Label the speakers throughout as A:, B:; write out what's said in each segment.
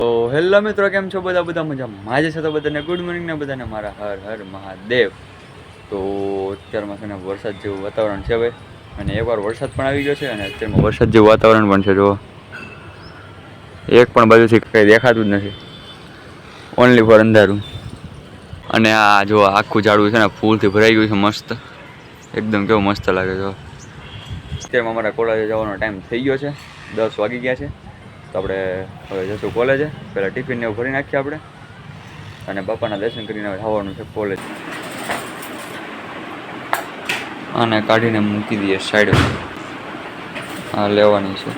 A: Hello મિત્રો, કેમ છો બધા? બધા મજા માજે છે તો બધાને ગુડ મોર્નિંગ ને બધાને મારા હર હર મહાદેવ. તો અત્યારમાં છે ને વરસાદ જેવું વાતાવરણ છે હવે. અને એકવાર વરસાદ પણ આવી ગયો છે અને અત્યારમાં વરસાદ જેવું વાતાવરણ પણ છે જો એક પણ બાજુથી કંઈ દેખાતું જ નથી. ઓનલી ફોર અંધારું. અને આ જો આખું ઝાડવું છે ને ફૂલથી ભરાઈ ગયું છે, મસ્ત. એકદમ કેવું મસ્ત લાગે છે અત્યારમાં અમારા કોલેજે જવાનો ટાઈમ થઈ ગયો છે. દસ વાગી ગયા છે. તો આપણે હવે જશું કોલેજે પહેલાં ટિફિન ને એવું ભરી નાખીએ આપણે. અને બાપાના દર્શન કરીને હવે આવવાનું છે કોલેજ આને કાઢીને મૂકી દઈએ સાઈડમાં આ લેવાની છે.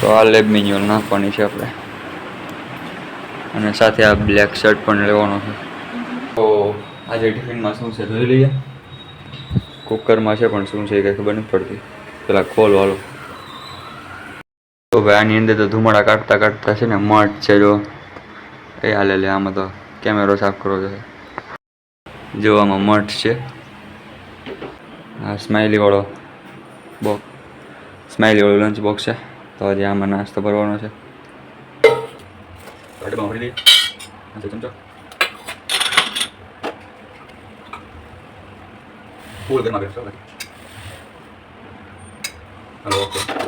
A: તો આ લેબ મિન્યુઅલ નાખવાની છે આપણે. અને સાથે આ બ્લેક શર્ટ પણ લેવાનો છે. તો આજે ટિફિનમાં શું છે જોઈ લઈએ. કુકરમાં છે પણ શું છે એ કંઈ ખબર નથી પડતી. પેલા ખોલ વાલો. તો ભાઈ, આની અંદર તો ધુમાડા કાઢતા કાઢતા છે ને મઠ છે જો. એ હાલે લે, આમાં તો કેમેરો સાફ કરવો છે જો આમાં મઠ છે. આ સ્માઇલી વાળો બોક્સ સ્માઇલી વાળો લંચ બોક્સ છે. તો હજી આમાં નાસ્તો ભરવાનો છે. ચમચો. Full okay.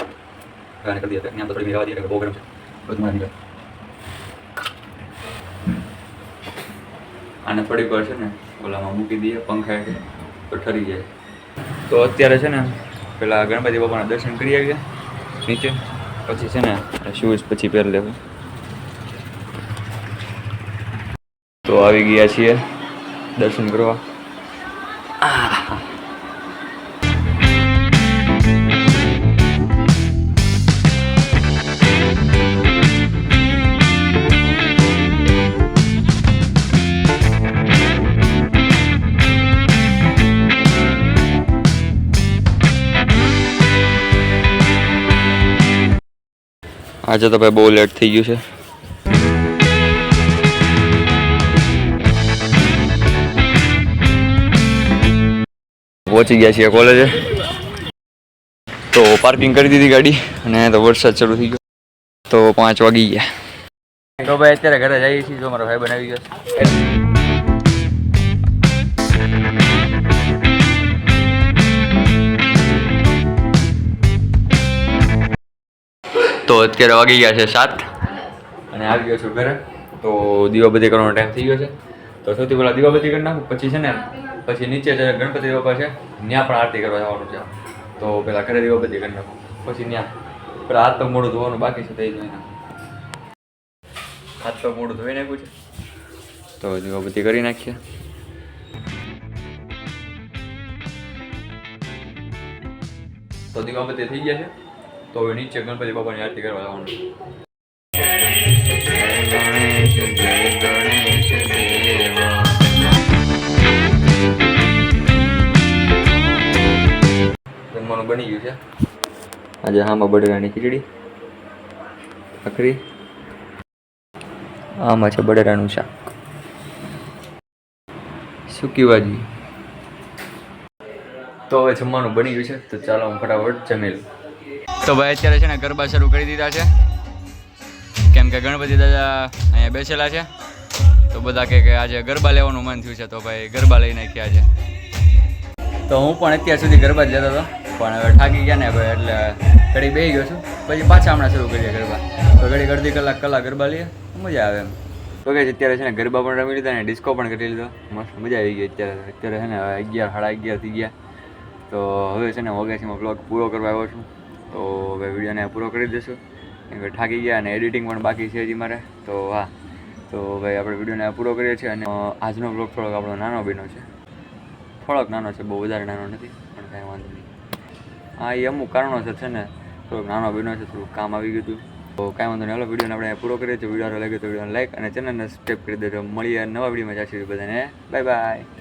A: દીધા ત્યાં તો થોડી રહેવા દઈએ કે બહુ ગરમ છે બધું મારી નીકળે આને થોડીક વાર છે ને ઓલામાં મૂકી દઈએ પંખા એટલે તો ઠરી જાય તો અત્યારે છે ને પેલા ગણપતિ બાપાના દર્શન કરી આવીએ નીચે પછી છે ને શૂઝ પછી પહેરી લેવું તો આવી ગયા છીએ દર્શન કરવા. આજે તો ભાઈ બહુ લેટ થઈ ગયું છે. પહોંચી ગયા છીએ કોલેજે તો પાર્કિંગ કરી દીધી ગાડી અને તો વરસાદ શરૂ થઈ ગયો. તો પાંચ વાગી ગયા. તો ભાઈ અત્યારે ઘરે જઈએ છીએ, જો મારો ભાઈ બનાવી ગયો અત્યારે વાગી ગયા છે સાત. અને આવી ગયો છું ઘરે. તો દીવાબત્તી કરવાનો ટાઈમ થઈ ગયો છે. તો સૌથી પહેલાં દીવાબત્તી કરી નાખું. પછી છે ને, પછી નીચે જે ગણપતિ બાપા છે, ત્યાં પણ આરતી કરવા જવાનું છે. તો પહેલાં ઘરે દીવાબત્તી કરી નાખું. પછી ત્યાં. પેલા હાથ તો મોઢું ધોવાનું બાકી છે તે જોઈ નાખું. હાથ તો મોઢું ધોઈ નાખ્યું છે. તો દીવાબત્તી કરી નાખીએ. તો દીવાબત્તી થઈ ગયા છે. તો હવે નીચે ગણપતિ બાપાની આરતી કરવા જવાનું. જમવાનું બની ગયું છે. આજે હામાં બટેટાની ખીચડી ભાખરી આમાં છે બટેટાનું શાક. સૂકી ભાજી. તો હવે જમવાનું બની ગયું છે તો ચાલો હું ફટાફટ જમી લઉં તો ભાઈ અત્યારે છે ને ગરબા શરૂ કરી દીધા છે. કેમ કે ગણપતિ દાદા અહીંયા બેસેલા છે. તો બધા કે આજે ગરબા લેવાનું મન થયું છે, તો ભાઈ ગરબા લઈ નાખ્યા છે. તો હું પણ અત્યાર સુધી ગરબા જ લેતો હતો, પણ હવે થાકી ગયા ને ભાઈ એટલે ઘડી બેસી ગયો છું. પછી પાછા હમણાં શરૂ કરીએ ગરબા. તો ઘડી અડધી કલાક કલાક ગરબા લઈએ, મજા આવે એમ. તો કે અત્યારે છે ને ગરબા પણ રમી લીધા ને ડિસ્કો પણ કરી લીધો. મસ્ત મજા આવી ગઈ અત્યારે. અત્યારે છે ને અગિયાર, સાડા અગિયાર થઈ ગયા. તો હવે છે ને ઓગેસીમાં બ્લોગ પૂરો કરવા આવ્યો છું. તો હવે વિડીયોને પૂરો કરી દઈશું કેમ કે થાકી ગયા અને એડિટિંગ પણ બાકી છે હજી મારે. તો હા. તો ભાઈ આપણે વિડીયોને પૂરો કરીએ છીએ અને આજનો બ્લોગ થોડોક આપણો નાનો બન્યો છે. થોડોક નાનો છે, બહુ વધારે નાનો નથી, પણ કાંઈ વાંધો નહીં. હા, એ અમુક કારણોસર છે ને. થોડોક નાનો બન્યો છે, થોડુંક કામ આવી ગયું હતું. તો કાંઈ વાંધો નહીં. હલો, વિડીયોને આપણે પૂરો કરીએ છીએ. વીડિયો લાગે તો વિડીયોને લાઈક અને ચેનલને સબસ્ક્રાઈબ કરી દેજો. મળીએ નવા વિડીયોમાં. જાશું બધાને બાય બાય